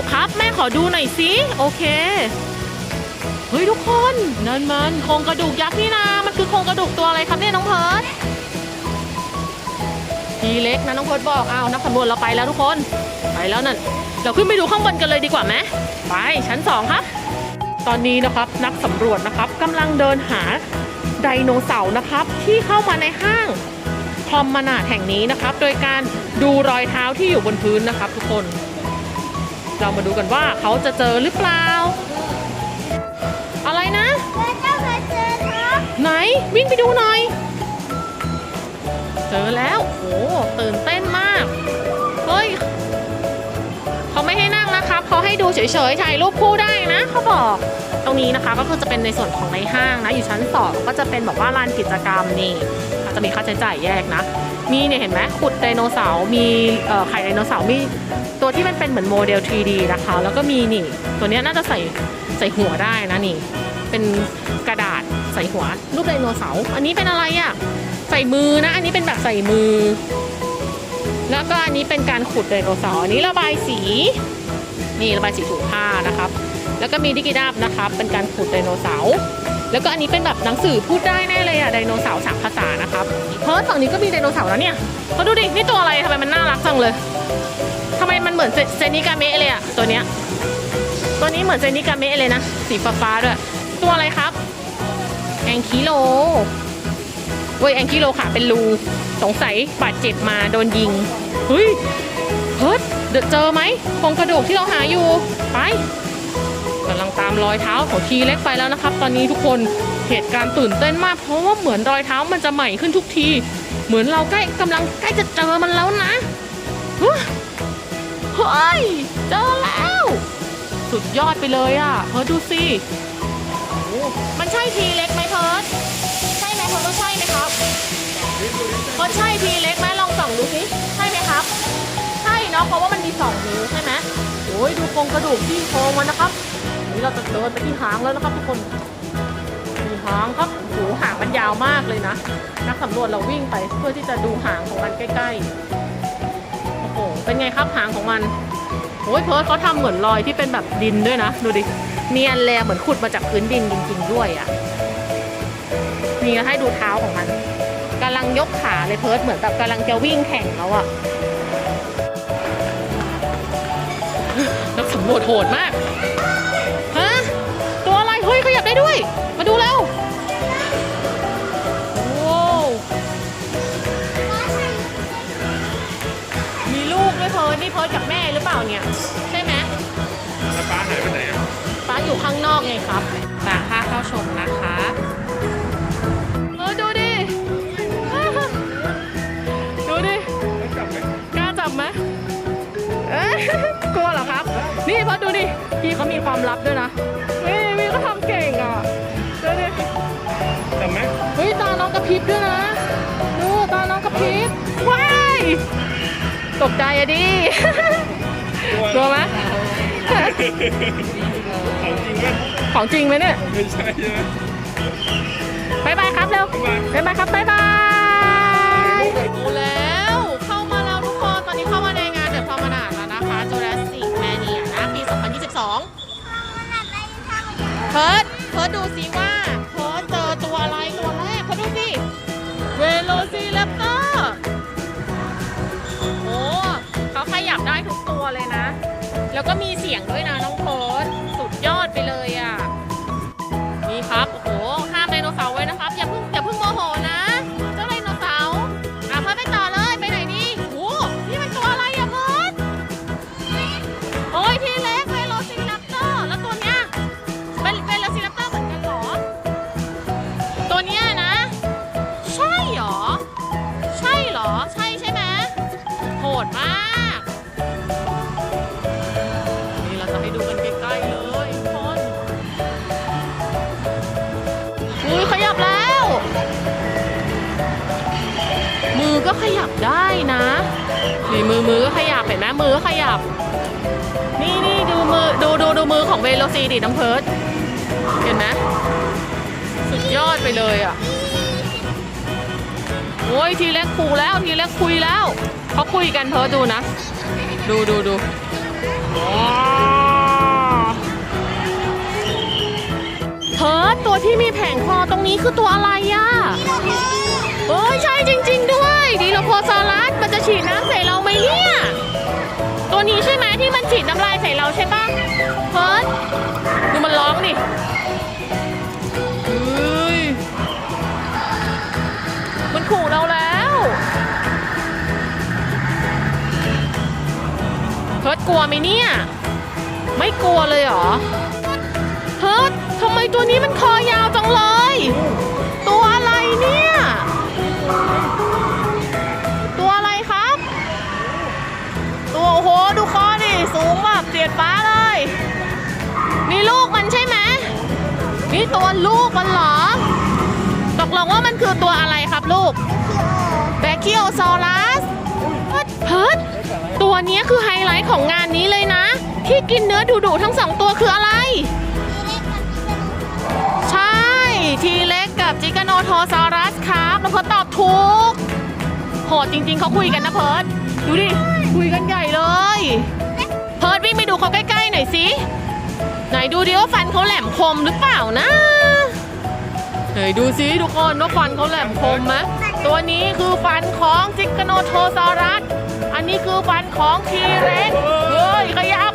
อยู่ครับ แม่ขอดูหน่อยสิโอเคเฮ้ยทุกคนนั่นมันโครงกระดูกยักษ์นี่นามันคือโครงกระดูกตัวอะไรครับเนี่ยน้องเพิร์ดทีเล็กนะน้องเพิร์ดบอกเอานักสำรวจเราไปแล้วทุกคนไปแล้วนั่นเราขึ้นไปดูข้างบนกันเลยดีกว่าไหมไปชั้นสองครับ ตอนนี้นะครับนักสำรวจนะครับกำลังเดินหาไดโนเสาร์นะครับ ที่เข้ามาในห้างคอมมานาดแห่งนี้นะครับ โดยการดูรอยเท้าที่อยู่บนพื้นนะครับ ทุกคน เรามาดูกันว่าเขาจะเจอหรือเปล่า อะไรนะเจ้าเคยเจอครับไหนวิ่งไปดูหน่อย เจอแล้วโอ้ตื่นเต้นมาก เฮ้ยเขาไม่ให้นั่งนะครับเขาให้ดูเฉยๆถ่ายรูปคู่ได้นะเขาบอกตรงนี้นะคะก็คือจะเป็นในส่วนของในห้างนะอยู่ชั้นสองก็จะเป็นแบบว่าลานกิจกรรมนี่ก็จะมีค่าใช้จ่ายแยกนะ มีเนี่ยเห็นไหมขุดไดโนเสาร์มีเอ่อไข่ไดโนเสาร์มี ตัวที่มันเป็นเหมือนโมเดล 3D นะคะ แล้วก็มีนี่ ตัวนี้น่าจะใส่ใส่หัวได้นะนี่ เป็นกระดาษใส่หัว รูปไดโนเสาร์อันนี้เป็นอะไรอะ่ะใส่มือนะ อันนี้เป็นแบบใส่มือ แล้วก็อันนี้เป็นการขุดไดโนเสาร์อันนี้ระบายสีนี่ระบายสีถูกผ้านะครับ แล้วก็มีดิกิดาบนะครับ เป็นการขุดไดโนเสาร์แล้วก็อันนี้เป็นแบบหนังสือพูดได้แน่เลยอะไดโนเสาร์สามภาษานะครับเพร์ดฝั่งนี้ก็มีไดโนเสาร์แล้วเนี่ยเขาดูดินี่ตัวอะไรทำไมมันน่ารักจังเลย ทำไมมันเหมือนเซนิกาเมะเลยอะตัวเนี้ย ตัวนี้เหมือนเซนิกาเมะเลยนะ สีฟ้าๆด้วย ตัวอะไรครับ แองคิโลเว้ยแองคิโลขาเป็นรู สงสัยบาดเจ็บมาโดนยิง เฮ้ยเพิร์ดเดยเจอไหมโครงกระดูกที่เราหาอยู่ ไปกำลังตามรอยเท้าของทีเล็กไปแล้วนะครับ ตอนนี้ทุกคนเหตุการณ์ตื่นเต้นมาก เพราะว่าเหมือนรอยเท้ามันจะใหม่ขึ้นทุกที เหมือนเราใกล้กำลังใกล้จะเจอมันแล้วนะ เฮ้ย เจอแล้ว สุดยอดไปเลยอะ เพิร์ดดูสิมันใช่ทีเล็กไหมเพิร์ดใช่ไหมเพิร์ดว่าใช่ไหมครับเพิร์ดใช่ทีเล็กไหมลองส่องดูสิใช่ไหมครับ ใช่เนาะเพราะว่ามันมีสองนิ้วใช่ไหมโอ้ยดูโครงกระดูกที่โครงมันนะครับนี่เราจะเดินไปที่หางแล้วนะครับทุกคนมีหางครับโอ้โหหางมันยาวมากเลยนะ นักสำรวจเราวิ่งไปเพื่อที่จะดูหางของมันใกล้ๆ เป็นไงครับหางของมันโอ้ยเพิร์ดเขาทำเหมือนรอยที่เป็นแบบดินด้วยนะ ดูดิเนียนแลเหมือนขุดมาจากพื้นดินจริง ๆ ด้วยอะ่ะนี่ให้ดูเท้าของมันกำลังยกขาเลยเพิร์ดเหมือนแบบกำลังจะวิ่งแข่งแล้วอะ่ะนักสำรวจโหดมากฮะตัวอะไรเฮ้ยขยับได้ด้วย พิร์ดกับแม่หรือเปล่าเนี่ย ใช่ไหมแล้วป้าหายไปไหนอะป้าอยู่ข้างนอกไงครับต่างค่าเข้าชมนะคะเออดูดิดูดิกล้าจับไหมเอ๊ะกลัวเหรอครับ นี่พอดูดิพี่เขามีความลับด้วยนะนี่พี่เขาทำเก่งอะดูดิจับไหมเฮ้ยตาน้องกระพริบด้วย ตกใจอะดิ กลัวไหมของจริงไหมของจริงไหมเนี่ย ไม่ใช่ใช่ไหมบายบายครับเร็วบ๊ายบายบายบายครับบายบายดูแล้วเข้ามาแล้วทุกคน ตอนนี้เข้ามาในงานเดอะพรอมนาดแล้วนะคะ Jurassic Mania นะปี 2022เพิร์ดเพิร์ดดูสิว่า สียงด้วยนะ ก็ขยับได้นะนี่มือมือก็ขยับเห็นไหมมือขยับ นี่นี่ดูมือดูดูดูมือของเวโรซีดิน้องเพิร์ดเห็นไหมสุดยอดไปเลยอะโอ้ยทีแรกคูแล้วทีแรกคุยแล้วเขาคุยกันเพิร์ดดูนะ ดูดูดูเพิร์ดตัวที่มีแผงคอตรงนี้คือตัวอะไรอะโอ้ยใช่จริง ๆด้วย ดีโลโพซอรัสมันจะฉีดน้ำใส่เราไหมเนี่ย ตัวนี้ใช่ไหมที่มันฉีดน้ำลายใส่เราใช่ปะเพิร์ดดูมันร้องดิมันขู่เราแล้วเพิร์ดกลัวไหมเนี่ย ไม่กลัวเลยเหรอเพิร์ดทำไมตัวนี้มันคอยาวจังเลย ตัวอะไรเนี่ย สูงแบบเสียดฟ้าเลย นี่ลูกมันใช่ไหมนี่ตัวลูกมันเหรอ ตกลงว่ามันคือตัวอะไรครับลูก แบคคิโอซอรัสเพิร์ดตัวนี้คือไฮไลท์ของงานนี้เลยนะ ที่กินเนื้อดุๆทั้งสองตัวคืออะไร ใช่ ทีเล็กกับจิกาโนโทซอรัสครับแล้วเพิร์ดตอบถูกโหดจริงๆเขาคุยกันนะเพิร์ดดูดิ คุยกันใหญ่เลย ดูเขาใกล้ๆหน่อยสิไหนดูดิว่าฟันเขาแหลมคมหรือเปล่านะไหนดูสิทุกคนว่าฟันเขาแหลมคมไหมตัวนี้คือฟันของจิกาโนโทซอรัส อันนี้คือฟันของทีเร็กเฮ้ยขยับ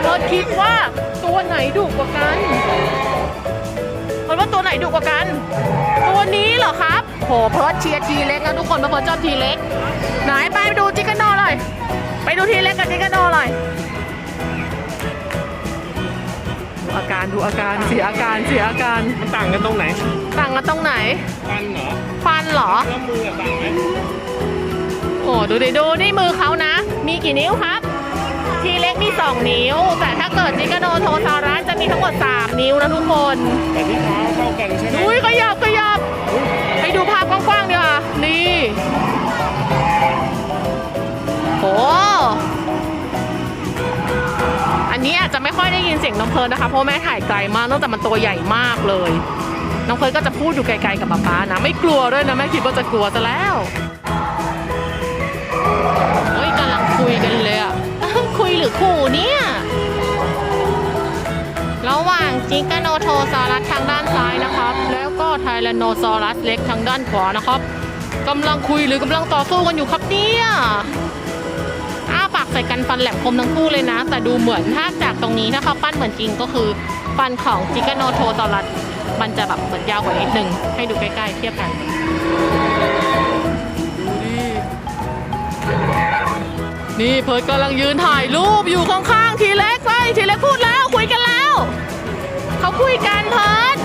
เพิร์ดคิดว่าตัวไหนดุกว่ากันเพิร์ว่าตัวไหนดุกว่ากัน ตัวนี้เหรอครับโหเพิร์ดเชียร์ทีเล็กนะทุกคนเพราะเพิร์ดชอบทีเล็กไหนไปดูจิกาโนเลยไปดูทีเล็กกับจิกาโนเลย อาการดูอาการเสียอาการเสียอาการมันต่างกันตรงไหน ต่างกันตรงไหน ฟันเหรอ ฟันเหรอ แล้วมืออะต่างไหมโอ้ดูดิดูนี่มือเขานะ มีกี่นิ้วครับ ทีเล็กมี 2 นิ้ว แต่ถ้าเกิดจิกาโนโทซารัสจะมีทั้งหมด 3 นิ้วนะทุกคน แต่ที่เท้าเท่ากันใช่ไหมอุ้ยขยับขยับ ยินเสียงน้องเพินนะคะเพราะแม่ถ่ายไกลมากเนื่องจากมันตัวใหญ่มากเลย น้องเพินก็จะพูดอยู่ไกลๆกับป๊าป๊านะ ไม่กลัวด้วยนะแม่คิดว่าจะกลัวซะแล้วเฮ้ยกำลังคุยกันเลยอะคุยหรือขู่เนี่ยระหว่างจิกาโนโทซอรัสทางด้านซ้ายนะครับ แล้วก็ไทแรนโนซอรัสเล็กทางด้านขวานะครับกำลังคุยหรือกำลังต่อสู้กันอยู่ครับเนี่ย ส่กันฟันแหลมคมทั้งคู่เลยนะ แต่ดูเหมือนถ้าจากตรงนี้ถ้าเขาปั้นเหมือนจริงก็คือ ฟันของจิกาโนโทซอรัสมันจะแบบเหมือนยาวกว่านิดนึง ให้ดูใกล้ๆเทียบกันนี่เพิร์ดกำลังยืนถ่ายรูปอยู่ข้างๆทีเล็กไปทีเล็กพูดแล้วคุยกันแล้ว เขาคุยกันเพิร์ด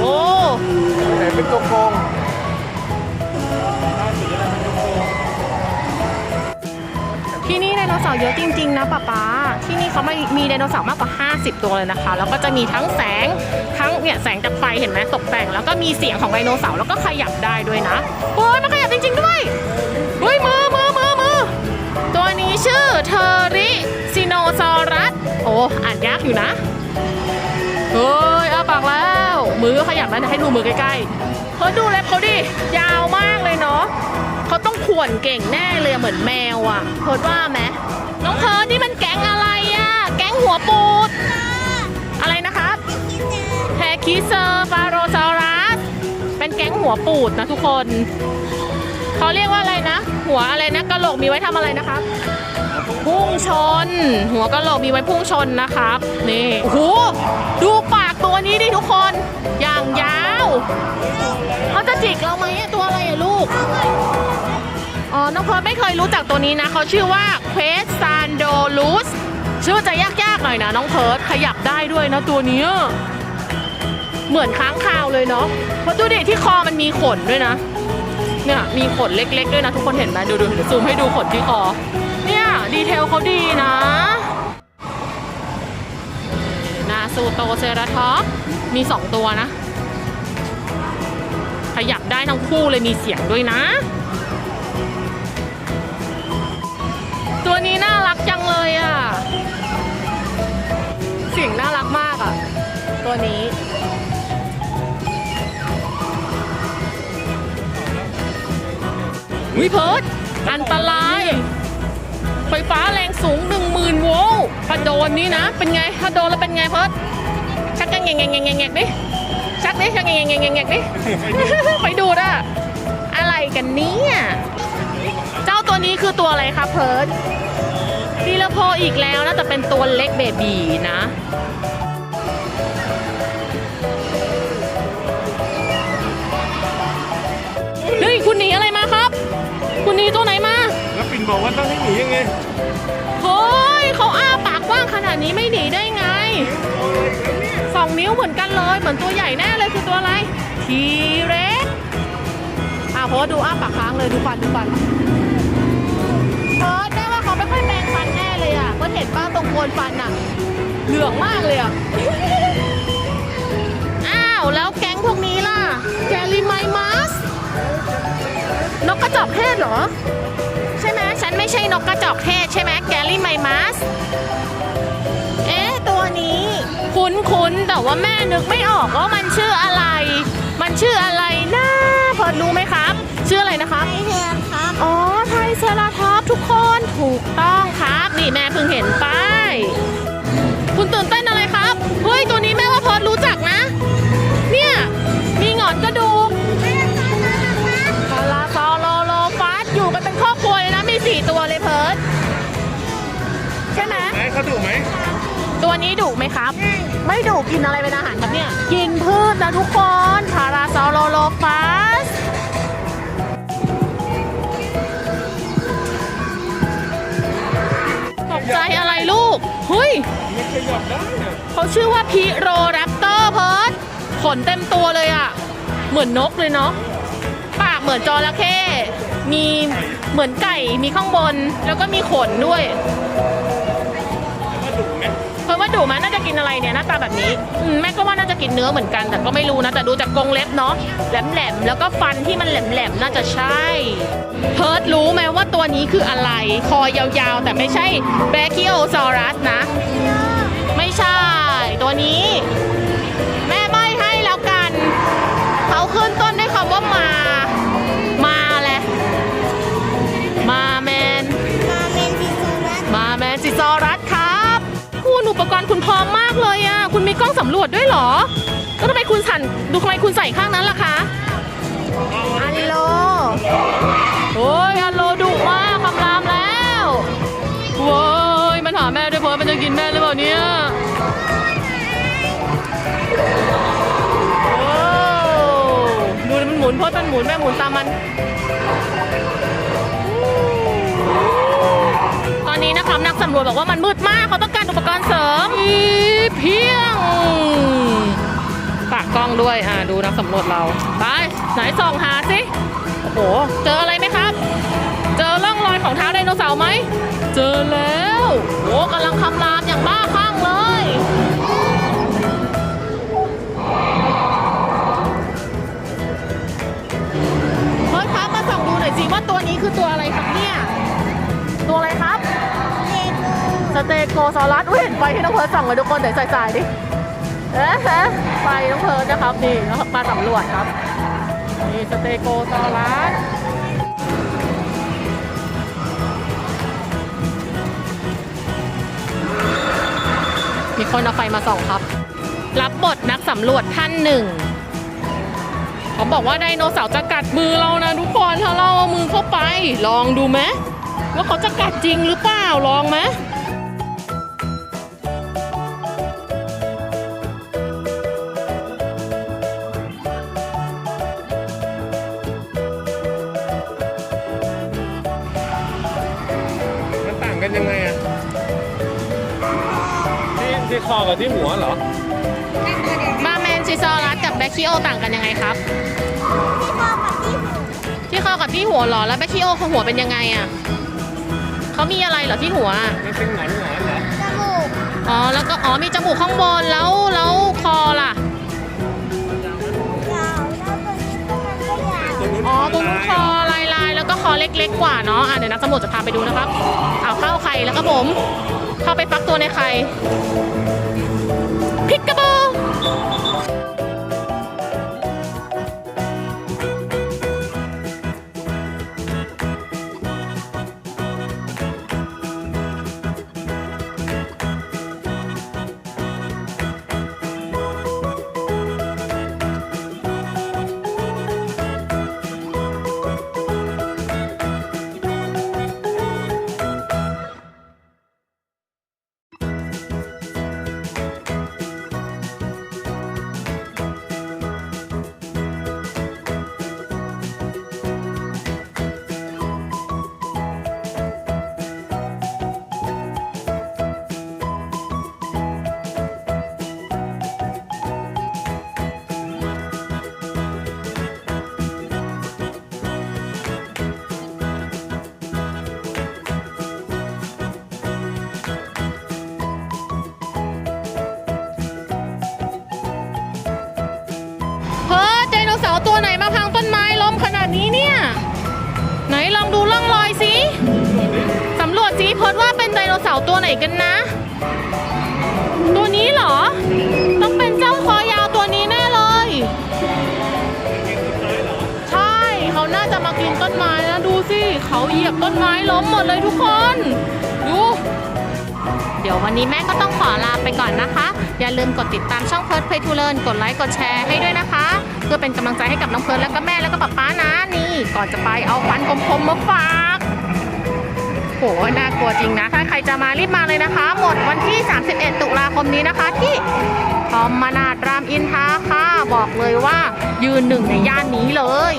โอ้ไหนเป็นตัวโกง ที่นี่ไดโนเสาร์เยอะจริงๆนะป๊าป๊าที่นี่เขาไม่มีไดโนเสาร์มากกว่า 50 ตัวเลยนะคะ แล้วก็จะมีทั้งแสงทั้งเนี่ยแสงจากไฟเห็นไหมตกแต่ง แล้วก็มีเสียงของไดโนเสาร์แล้วก็ขยับได้ด้วยนะโอ้ยมันขยับจริง ๆ ด้วยเฮ้ยมือมือมือมือตัวนี้ชื่อเทอริซิโนซอรัสโอ้อ่านยากอยู่นะเฮ้ยอาปากแล้ว มือก็ขยับแล้วให้ดูมือใกล้ๆเฮ้ยดูเล็บเขาดิยาวมากเลยเนาะ เขาต้องข่วนเก่งแน่เลยเหมือนแมวอะเพิร์ดว่าไหมน้องเพิร์ดนี่มันแก๊งอะไรอะแก๊งหัวปูด อะไรนะครับแพคิเซอร์ฟาโรซารัสเป็นแก๊งหัวปูดนะทุกคนเขาเรียกว่าอะไรนะ หัวอะไรนะกระโหลกมีไว้ทำอะไรนะครับ พุ่งชน หัวกะโหลกมีไว้พุ่งชนนะครับนี่โอ้โหดูปากตัวนี้ดิทุกคน อย่างยาวเขาจะจิกเราไหม กอ๋อ น้องเพิร์ลไม่เคยรู้จักตัวนี้นะ เขาชื่อว่าเควสซานโดลูสชื่อจะยากๆหน่อยนะ น้องเพิร์ลขยับได้ด้วยนะตัวนี้ เหมือนค้างคาวเลยเนาะเพราะดูดิที่คอมันมีขนด้วยนะ เนี่ยมีขนเล็ก ๆ ด้วยนะ ทุกคนเห็นไหมดูดูเดี๋ยวซูมให้ดูขนที่คอ เนี่ยดีเทลเขาดีนะนาซูโตเซราทอปมีสองตัวนะ ขยับได้ทั้งคู่เลยมีเสียงด้วยนะ ตัวนี้น่ารักจังเลยอะเสียงน่ารักมากอะ ตัวนี้วิเพิร์ดอันตราย ไฟฟ้าแรงสูง 10,000 โวลต์ถ้าโดนนี่นะ เป็นไง ถ้าโดนแล้วเป็นไงเพิร์ดชักกันแงงแงงแงงแงงดิ ชักดิชักเงี้ยเงี้ยเงี้ยเงี้ยดิไปดูดอะอะไรกันเนี่ยเจ้าตัวนี้คือตัวอะไรครับเพิร์ดดีละโพอีกแล้วนะแต่เป็นตัวเล็กเบบีนะเฮ้ยคุณหนีอะไรมาครับ คุณหนีตัวไหนมา แล้วปิ่นบอกว่าต้องให้หนียังไงเฮ้ยเขาอ้าปากกว้างขนาดนี้ไม่หนีได้ไง อาอะไรอีกแล้วเนี่ยสองนิ้วเหมือนกันเลย เหมือนตัวใหญ่แน่เลยคือตัวอะไร ทีเร็กอะเพราะดูอ้าปากค้างเลยดูฟันดูฟันเพิร์ดแม่ว่าเขาไม่ค่อยแปรงฟันแน่เลยอะก็เห็นป้าตรงโคนฟันอะ เหลืองมากเลยอะ อ้าว แล้วแก๊งพวกนี้ล่ะ แกลิไมมัส นกกระจอกเทศเหรอ ใช่ไหมฉันไม่ใช่นกกระจอกเทศใช่ไหมแกลี่ไมมัส เอ๊ะ ตัวนี้ คุ้นๆแต่ว่าแม่นึกไม่ออกว่ามันชื่ออะไร มันชื่ออะไรนะพอรู้ไหมครับ ชื่ออะไรนะครับไม่เห็นครับอ๋อไทรเซราทอปส์ทุกคนถูกต้องครับนี่แม่เพิ่งเห็นป้ายคุณตื่นเต้นอะไรครับเฮ้ยตัวนี้แม่ว่าพอรู้จักนะ เนี่ยมีหงอนกระดูกไม่ได้ตอนนั้นนะครับพาราซอโลโลฟัสอยู่กันเป็นครอบครัวเลยนะมีสี่ตัวเลยเพิร์ดใช่ไหมไหนเขาดุไหม ตัวนี้ดุไหมครับ ไม่ดุกินอะไรเป็นอาหารครับเนี่ย กินพืชนะทุกคนพาราซอโลโลฟัสตกใจอะไรลูกเฮ้ยมันขยับได้อะเขาชื่อว่าพิโรแรปเตอร์เพิร์ดขนเต็มตัวเลยอะเหมือนนกเลยเนาะปากเหมือนจระเข้มีเหมือนไก่มีข้างบนแล้วก็มีขนด้วย ดุไหมน่าจะกินอะไรเนี่ยหน้าตาแบบนี้อืมแม่ก็ว่าน่าจะกินเนื้อเหมือนกัน แต่ก็ไม่รู้นะ แต่ดูจากกรงเล็บเนาะแหลมๆแล้วก็ฟันที่มันแหลมๆน่าจะใช่เพิร์ดรู้ไหมว่าตัวนี้คืออะไร คอยาวๆ แต่ไม่ใช่แบคิโอซอรัสนะ ไม่ใช่ ตัวนี้ แม่ใบให้แล้วกัน เขาขึ้นต้นด้วยคำว่ามา อุปกรณ์คุณพร้อมมากเลยอะ คุณมีกล้องสำรวจด้วยเหรอแล้วทำไมคุณสั่น ดูทำไมคุณใส่ข้างนั้นล่ะคะ อัลโล โอ้ยอัลโลดุมากคำรามแล้วโว้ยมันหาแม่ด้วยเพราะมันจะกินแม่หรือเปล่าเนี่ยโอ้ดูดิมันหมุนเพราะมันหมุนแม่หมุนตามมันตอนนี้นะครับนักสำรวจบอกว่ามันมืดมากเขาต้องการอุปกรณ์ เสริมอีเพียงฝากกล้องด้วยอ่าดูนักสำรวจเรา ไปไหนส่องหาสิโอ้โห เจออะไรไหมครับ เจอร่องรอยของเท้าไดโนเสาร์ไหม เจอแล้วโอ้กำลังคำรามอย่างบ้าคลั่งเลยเฮ้ยครับมาส่องดูหน่อยสิว่าตัวนี้คือตัวอะไรครับเนี่ย สเตโกซอรัสอุ้ยเห็นไฟที่น้องเพิร์ดส่องเลยทุกคนเดี๋ยวใส่ๆดิเอ๊ะฮะไฟน้องเพิร์ดนะครับนี่มาสำรวจครับนี่สเตโกซอรัสมีคนเอาไฟมาส่องครับ รับบทนักสำรวจท่านหนึ่งเขาบอกว่าไดโนเสาร์จะกัดมือเรานะทุกคนถ้าเราเอามือเข้าไป ลองดูไหมว่าเขาจะกัดจริงหรือเปล่าลองไหม ยังไงอะที่ที่คอกับที่หัวเหรอมาแมนซิซอรัสกับแบคคิโอต่างกันยังไงครับที่พ่อกับที่หูที่คอกับที่หัวเหรอ แล้วแบคคิโอของหัวเป็นยังไงอะเขามีอะไรเหรอที่หัวอะมันเป็นหงอนหงอนเหรอจมูกอ๋อ แล้วก็อ๋อมีจมูกข้างบนแล้วแล้วคอล่ะยาวแล้วตัวนี้ก็มันก็ยาวตัวนู้นอ๋อตรงนู้นคอลายลายๆแล้วก็คอเล็กๆกว่าเนาะอะเดี๋ยวนักสำรวจจะพาไปดูนะครับ เอาเข้าไข่ แล้วก็ผม เข้าไปฟักตัวในไข่ ตัวไหนมาพังต้นไม้ล้มขนาดนี้เนี่ย ไหนลองดูร่องรอยสิสำรวจสิพดว่าเป็นไดโนเสาร์ตัวไหนกันนะ ตัวนี้เหรอ ต้องเป็นเจ้าคอยาวตัวนี้แน่เลย ใช่เขาน่าจะมากินต้นไม้นะดูสิเขาเหยียบต้นไม้ล้มหมดเลยทุกคน ดู เดี๋ยววันนี้แม่ก็ต้องขอลาไปก่อนนะคะ อย่าลืมกดติดตามช่องเพิร์ดเพลทูเลินกดไลค์กดแชร์ให้ด้วยนะคะ เพื่อเป็นกำลังใจให้กับน้องเพิร์ดแล้วก็แม่แล้วก็ป๊าป๊านะนี่ ก่อนจะไปเอาฟันคมๆมาฝากโหน่ากลัวจริงนะ ถ้าใครจะมารีบมาเลยนะคะ หมดวันที่ 31 ตุลาคมนี้นะคะที่พอมนาดรามอินทาค่ะ บอกเลยว่ายืนหนึ่งในย่านนี้เลย